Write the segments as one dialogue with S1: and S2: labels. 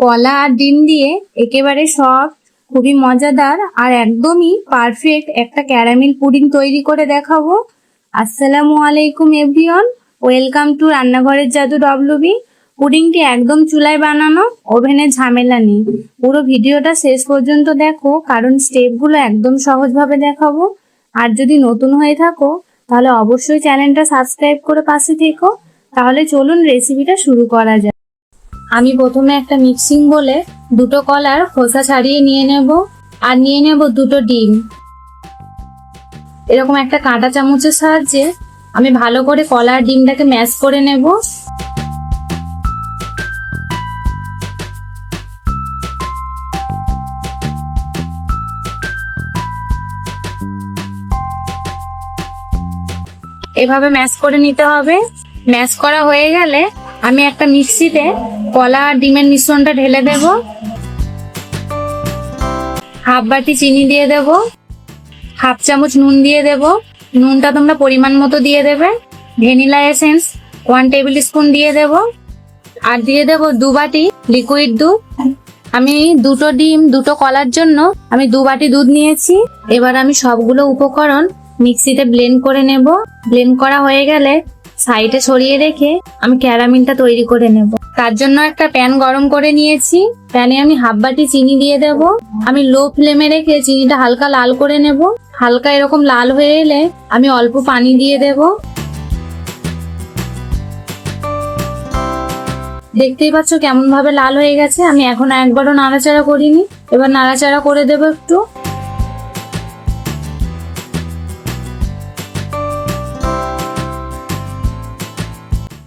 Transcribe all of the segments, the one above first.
S1: কলা আর ডিম দিয়ে একেবারে সব খুবই মজাদার আর একদমই পারফেক্ট একটা ক্যারামেল পুডিং তৈরি করে দেখাবো। আসসালামু আলাইকুম এভরিওয়ান ওয়েলকাম টু রান্নাঘরের জাদু ডব্লুবি পুডিংটি একদম চুলায় বানানো, ওভেনে ঝামেলা নেই। পুরো ভিডিওটা শেষ পর্যন্ত দেখো, কারণ স্টেপগুলো একদম সহজভাবে দেখাবো। আর যদি নতুন হয়ে থাকো, তাহলে অবশ্যই চ্যানেলটা সাবস্ক্রাইব করে পাশে থেকো। তাহলে চলুন রেসিপিটা শুরু করা যাক। আমি প্রথমে একটা মিক্সিং বলে দুটো কলার খোসা ছাড়িয়ে নিয়ে নেব আর নিয়ে নেব দুটো ডিম। এরকম একটা কাঁটা চামচের সাহায্যে আমি ভালো করে কলা আর ডিমটাকে ম্যাশ করে নেব। এভাবে ম্যাশ করে নিতে হবে। ম্যাশ করা হয়ে গেলে আমি একটা মিক্সিতে কলা আর ডিমের মিশ্রণটা ঢেলে দেব। হাফ বাটি চিনি দিয়ে দেব। হাফ চামচ নুন দিয়ে দেব। নুনটা তোমরা পরিমাণ মতো দিয়ে দেবে। Vanilla essence one tablespoon দিয়ে দেব। আর দিয়ে দেব দু বাটি লিকুইড দুধ। আমি দুটো ডিম, দুটো কলার জন্য আমি দু বাটি দুধ নিয়েছি। এবার আমি সবগুলো উপকরণ মিক্সিতে ব্লেন্ড করে নেব। ব্লেন্ড করা হয়ে গেলে সাইডে সরিয়ে রেখে আমি ক্যারামিনটা তৈরি করে নেব। তার জন্য একটা প্যান গরম করে নিয়েছি। প্যানে আমি হাফ বাটি চিনি দিয়ে দেব। আমি লো ফ্লেমে রেখে চিনিটা হালকা লাল করে নেব। হালকা এরকম লাল হয়ে এলে আমি অল্প পানি দিয়ে দেব। দেখতেই পাচ্ছ কেমন ভাবে লাল হয়ে গেছে। আমি এখন একবারও নাড়াচাড়া করিনি। এবার নাড়াচাড়া করে দেবো একটু।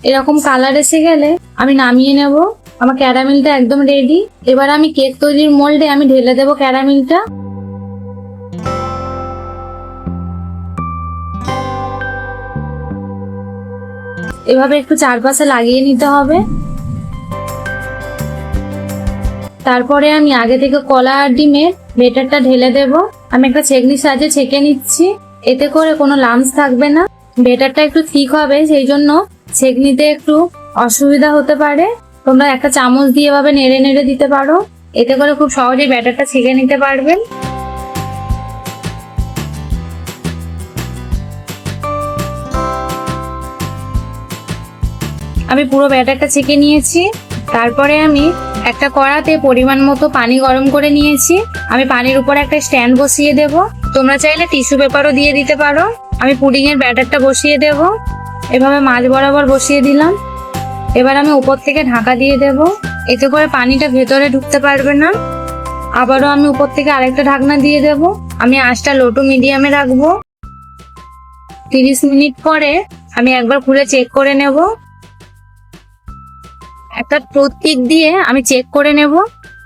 S1: এরকম কালার এসে গেলে আমি নামিয়ে নেব। আমার ক্যারামেলটা একদম রেডি এবার আমি কেক তৈরির মোল্ডে আমি ঢেলে দেব ক্যারামেলটা। এভাবে একটু চারপাশে লাগিয়ে নিতে হবে। তারপরে আমি আগে থেকে কলা আর ডিমের বেটারটা ঢেলে দেব। আমি একটা ছেকনির সাহায্যে ছেঁকে নিচ্ছি। এতে করে কোনো লামস থাকবে না। বেটারটা একটু ঠিক হবে সেই জন্য ছেকনিতে একটু অসুবিধা হতে পারে। তোমরা একটা চামচ দিয়ে এভাবে নেড়ে নেড়ে দিতে পারো। এতে করে খুব সহজেই ব্যাটারটা ছেঁকে নিতে পারবেন আমি পুরো ব্যাটারটা ছেঁকে নিয়েছি। তারপরে আমি একটা কড়াতে পরিমাণ মতো পানি গরম করে নিয়েছি। আমি পানির উপর একটা স্ট্যান্ড বসিয়ে দেব। তোমরা চাইলে টিস্যু পেপারও দিয়ে দিতে পারো। আমি পুডিং এর ব্যাটারটা বসিয়ে দেব। এভাবে মাছ বরাবর বসিয়ে দিলাম। এবার আমি উপর থেকে ঢাকা দিয়ে দেব। এতে করে পানিটা ভেতরে ঢুকতে পারবে না। আবারও আমি উপর থেকে আরেকটা ঢাকনা দিয়ে দেব। আমি আঁচটা লো টু মিডিয়ামে রাখব। তিরিশ মিনিট পরে আমি একবার খুলে চেক করে নেব। একটা টুথপিক দিয়ে আমি চেক করে নেব।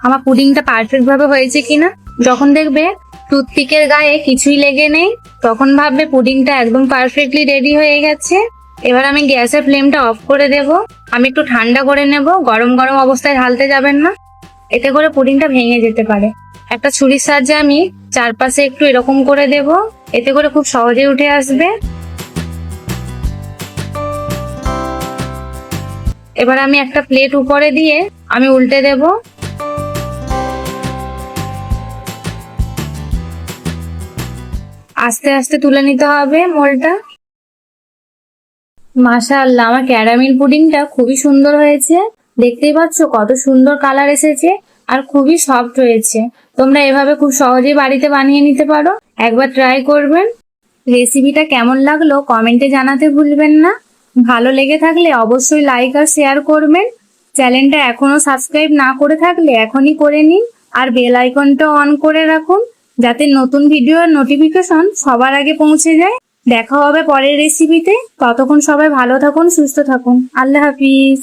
S1: আমার পুডিংটা পারফেক্ট ভাবে হয়েছে কিনা। যখন দেখবে টুথপিকের গায়ে কিছুই লেগে নেই। তখন ভাববে পুডিংটা একদম পারফেক্টলি রেডি হয়ে গেছে। এবার আমি গ্যাসের ফ্লেমটা অফ করে দেব। আমি একটু ঠান্ডা করে নেব। গরম গরম অবস্থায় ঢালতে যাবেন না। এতে করে পুডিংটা ভেঙে যেতে পারে। একটা ছুরির সাহায্যে আমি চারপাশে একটু এরকম করে দেব। এতে করে খুব সহজে উঠে আসবে। এবার আমি একটা প্লেট উপরে দিয়ে আমি উল্টে দেব। আস্তে আস্তে তুলে নিতে হবে মোলটা। মাশাআল্লাহ, আমার ক্যারামিল পুডিংটা খুবই সুন্দর হয়েছে। দেখতেই পাচ্ছ কত সুন্দর কালার এসেছে আর খুবই সফট হয়েছে। তোমরা এভাবে খুব সহজেই বাড়িতে বানিয়ে নিতে পারো। একবার ট্রাই করবেন। রেসিপিটা কেমন লাগল কমেন্টে জানাতে ভুলবেন না। ভালো লেগে থাকলে অবশ্যই লাইক আর শেয়ার করবেন। চ্যানেলটা এখনও সাবস্ক্রাইব না করে থাকলে এখনই করে নিন। আর বেল আইকনটা অন করে রাখুন। যাতে নতুন ভিডিওর নোটিফিকেশন সবার আগে পৌঁছে যায়। দেখা হবে পরের রেসিপিতে ততক্ষণ সবাই ভালো থাকুন, সুস্থ থাকুন। আল্লাহ হাফিজ।